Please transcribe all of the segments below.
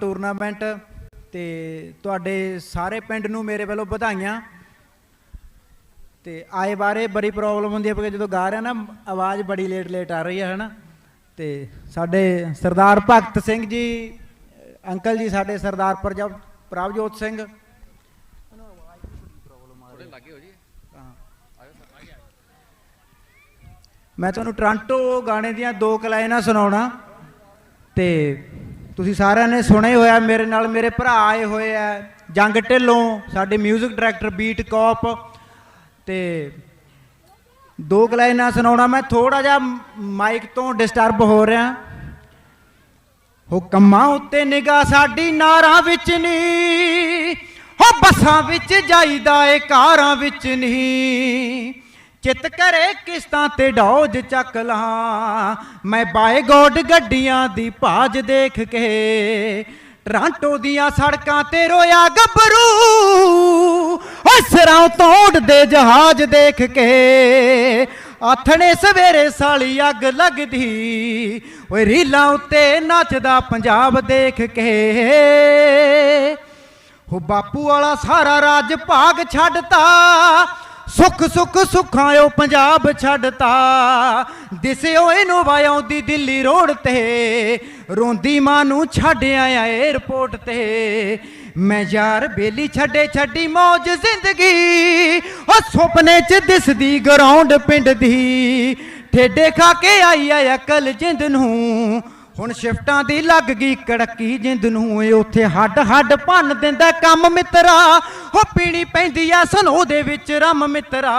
Tournament ਤੇ ਤੁਹਾਡੇ ਸਾਰੇ ਪਿੰਡ ਨੂੰ ਮੇਰੇ ਵੱਲੋਂ ਵਧਾਈਆਂ। ਤੇ ਆਏ ਬਾਰੇ ਬੜੀ ਪ੍ਰੋਬਲਮ ਹੁੰਦੀ ਹੈ ਕਿਉਂਕਿ ਜਦੋਂ ਗਾ ਰਿਹਾ ਨਾ ਆਵਾਜ਼ ਬੜੀ ਲੇਟ ਲੇਟ ਆ ਰਹੀ ਹੈ ਹਨਾ? ਤੇ ਸਾਡੇ ਸਰਦਾਰ ਭਗਤ ਸਿੰਘ ਜੀ ਅੰਕਲ ਜੀ ਸਾਡੇ ਸਰਦਾਰ ਪ੍ਰਭਜੋਤ ਸਿੰਘ। ਮੈਂ ਤੁਹਾਨੂੰ ਟ੍ਰਾਂਟੋ ਗਾਣੇ ਦੀਆਂ ਦੋ ਕੁ ਲਾਈਨਾਂ ਸੁਣਾਉਣਾ ਤੇ ਤੁਸੀਂ ਸਾਰਿਆਂ ਨੇ ਸੁਣੇ ਹੀ ਹੋਇਆ, ਮੇਰੇ ਨਾਲ ਮੇਰੇ ਭਰਾ ਆਏ ਹੋਏ ਆ, ਜੰਗ ਢਿੱਲੋਂ, ਸਾਡੇ 뮤직 ਡਾਇਰੈਕਟਰ ਬੀਟ ਕੌਪ ਤੇ ਦੋ ਕੁ ਸੁਣਾਉਣਾ, ਮੈਂ ਥੋੜਾ ਜਿਹਾ ਮਾਈਕ ਤੋਂ ਡਿਸਟਰਬ ਹੋ ਰਿਹਾ। ਹੁਕਮਾਂ ਉੱਤੇ ਨਿਗਾਹ ਸਾਡੀ ਨਾਰਾਂ ਵਿੱਚ ਨਹੀਂ, ਹੋ ਬੱਸਾਂ ਵਿੱਚ ਜਾਈਦਾ ਏ ਕਾਰਾਂ ਵਿੱਚ ਨਹੀਂ। ਚਿੱਤ ਕਰੇ ਕਿਸ਼ਤਾਂ ਤੇ ਡੌਜ ਚੱਕ ਲਾਂ। ਮੈਂ ਬਾਏ ਗੋਡ ਗੱਡੀਆਂ ਦੀ ਭਾਜ ਦੇਖ ਕੇ, ਟਰਾਂਟੋ ਦੀਆਂ ਸੜਕਾਂ ਤੇ ਰੋਇਆ ਗੱਭਰੂ। ਓ ਤੋੜਦੇ ਜਹਾਜ਼ ਦੇਖ ਕੇ, ਆਥਣੇ ਸਵੇਰੇ ਸਾਲੀ ਅੱਗ ਲੱਗਦੀ। ਓਏ ਰੀਲਾਂ ਉੱਤੇ ਨੱਚਦਾ ਪੰਜਾਬ ਦੇਖ ਕੇ। ਹੋ ਬਾਪੂ ਵਾਲਾ ਸਾਰਾ ਰਾਜ ਭਾਗ ਛੱਡਤਾ। ਸੁੱਖ ਸੁੱਖ ਸੁੱਖਾਂ ਉਹ ਪੰਜਾਬ ਛੱਡਤਾ। ਦਿਸਿਓ ਇਹਨੂੰ ਵਾਉਂਦੀ ਦਿੱਲੀ ਰੋਡ ਤੇ। ਰੋਂਦੀ ਮਾਂ ਨੂੰ ਛੱਡ ਆਇਆ 에ਅਰਪੋਰਟ ਤੇ। ਮੈਂ ਯਾਰ ਬੇਲੀ ਛੱਡੇ ਛੱਡੀ ਮੌਜ ਜ਼ਿੰਦਗੀ। ਉਹ ਸੁਪਨੇ 'ਚ ਦਿਸਦੀ ਗਰਾਉਂਡ ਪਿੰਡ ਦੀ। ਠੇਡੇ ਖਾ ਕੇ ਆਈ ਆ ਅਕਲ ਜਿੰਦ ਨੂੰ। ਹੁਣ ਸ਼ਿਫਟਾਂ ਦੀ ਲੱਗ ਗਈ ਕੜਕੀ ਜਿੰਦ ਨੂੰ ਉੱਥੇ ਹੱਡ ਹੱਡ ਭੰਨ ਦਿੰਦਾ ਕੰਮ ਮਿੱਤਰਾ। ਹੋ ਪੀਣੀ ਪੈਂਦੀ ਆ ਸਨੋ ਦੇ ਵਿੱਚ ਰਮ ਮਿੱਤਰਾ।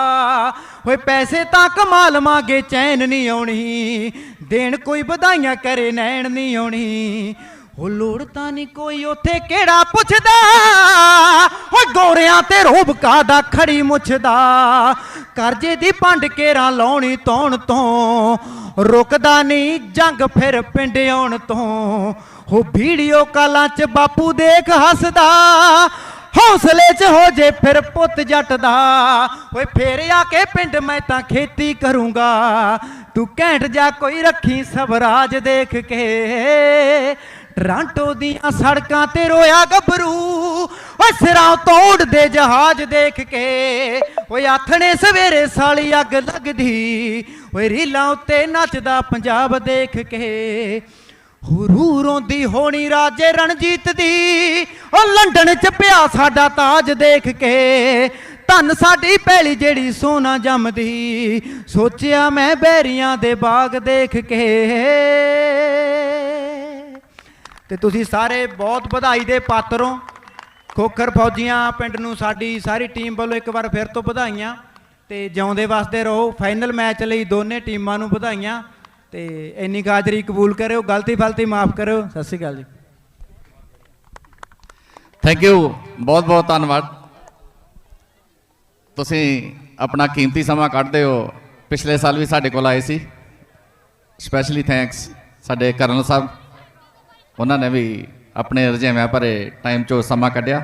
ਓਏ ਪੈਸੇ ਤਾਂ ਕਮਾ ਲਵਾਂਗੇ, ਚੈਨ ਨਹੀਂ ਆਉਣੀ। ਦੇਣ ਕੋਈ ਵਧਾਈਆਂ ਕਰੇ, ਨੈਣ ਨਹੀਂ ਆਉਣੀ। ਉਹ ਲੋੜ ਤਾਂ ਨਹੀਂ ਕੋਈ ਉੱਥੇ ਕਿਹੜਾ ਪੁੱਛਦਾ। ਤੇ ਰੋਬ ਦਾ ਖੜੀ ਮੁੱਛਦਾ? ਕਰਜ਼ੇ ਦੀ ਪੰਡ ਕੇਰਾਂ ਲਾਉਣੀ ਤੌਣ ਤੋਂ, ਰੁਕਦਾ ਨਹੀਂ ਜੰਗ ਫਿਰ ਪਿੰਡ ਆਉਣ ਤੋਂ। ਹੋ ਵੀਡੀਓ ਕਾਲਾਂ 'ਚ ਬਾਪੂ ਦੇਖ ਹੱਸਦਾ, ਹੌਸਲੇ 'ਚ ਹੋ ਜੇ ਫਿਰ ਪੁੱਤ ਜੱਟ ਦਾ ਓਏ ਫੇਰ ਆ ਕੇ ਪਿੰਡ ਮੈਂ ਤਾਂ ਖੇਤੀ ਕਰੂੰਗਾ, ਤੂੰ ਘੈਂਟ ਜਾ ਕੋਈ ਰੱਖੀ ਸਵਰਾਜ ਦੇਖ ਕੇ। ਟਰਾਂਟੋ ਦੀਆਂ ਸੜਕਾਂ ਤੇ ਰੋਇਆ ਗੱਭਰੂ। ਓਏ ਸਿਰਾਂ ਤੋੜਦੇ ਜਹਾਜ਼ ਦੇਖ ਕੇ। ਓਏ ਆਥਣੇ ਸਵੇਰੇ ਸਾਲੀ ਅੱਗ ਲੱਗਦੀ। ਓਏ ਰੀਲਾਂ ਉੱਤੇ ਨੱਚਦਾ ਪੰਜਾਬ ਦੇਖ ਕੇ। ਹੁਰੂ ਰੋਂਦੀ ਹੋਣੀ ਰਾਜੇ ਰਣਜੀਤ ਦੀ। ਓ ਲੰਡਨ ਚ ਪਿਆ ਸਾਡਾ ਤਾਜ ਦੇਖ ਕੇ। ਧੰਨ ਸਾਡੀ ਪੈਲੀ ਜਿਹੜੀ ਸੋਨਾ ਜੰਮਦੀ। ਸੋਚਿਆ ਮੈਂ ਬੈਰੀਆਂ ਦੇ ਬਾਗ ਦੇਖ ਕੇ। ਤੇ ਤੁਸੀਂ ਸਾਰੇ ਬਹੁਤ ਵਧਾਈ ਦੇ ਪਾਤਰ ਹੋ। ਖੋਖਰ ਫੌਜੀਆਂ ਪਿੰਡ ਨੂੰ ਸਾਡੀ ਸਾਰੀ ਟੀਮ ਵੱਲੋਂ ਇੱਕ ਵਾਰ ਫਿਰ ਤੋਂ ਵਧਾਈਆਂ ਤੇ ਜਿਉਂਦੇ ਵਾਸਤੇ ਰਹੋ। ਫਾਈਨਲ ਮੈਚ ਲਈ ਦੋਨੇ ਟੀਮਾਂ ਨੂੰ ਵਧਾਈਆਂ ਤੇ ਇੰਨੀ ਗਾਜਰੀ ਕਬੂਲ ਕਰਿਓ। ਗਲਤੀ ਫਲਤੀ ਮਾਫ ਕਰਿਓ। ਸਤਿ ਸ਼੍ਰੀ ਅਕਾਲ ਜੀ। ਥੈਂਕ ਯੂ ਬਹੁਤ ਬਹੁਤ ਧੰਨਵਾਦ। ਤੁਸੀਂ ਆਪਣਾ ਕੀਮਤੀ ਸਮਾਂ ਕੱਢਦੇ ਹੋ। ਪਿਛਲੇ ਸਾਲ ਵੀ ਸਾਡੇ ਕੋਲ ਆਏ ਸੀ। ਸਪੈਸ਼ਲੀ ਥੈਂਕਸ ਸਾਡੇ ਕਰਨਲ ਸਾਹਿਬ। ਉਹਨਾਂ ਨੇ ਵੀ ਆਪਣੇ ਰੁਝੇਵਿਆਂ ਭਰੇ ਟਾਈਮ ਚੋਂ ਸਮਾਂ ਕੱਢਿਆ।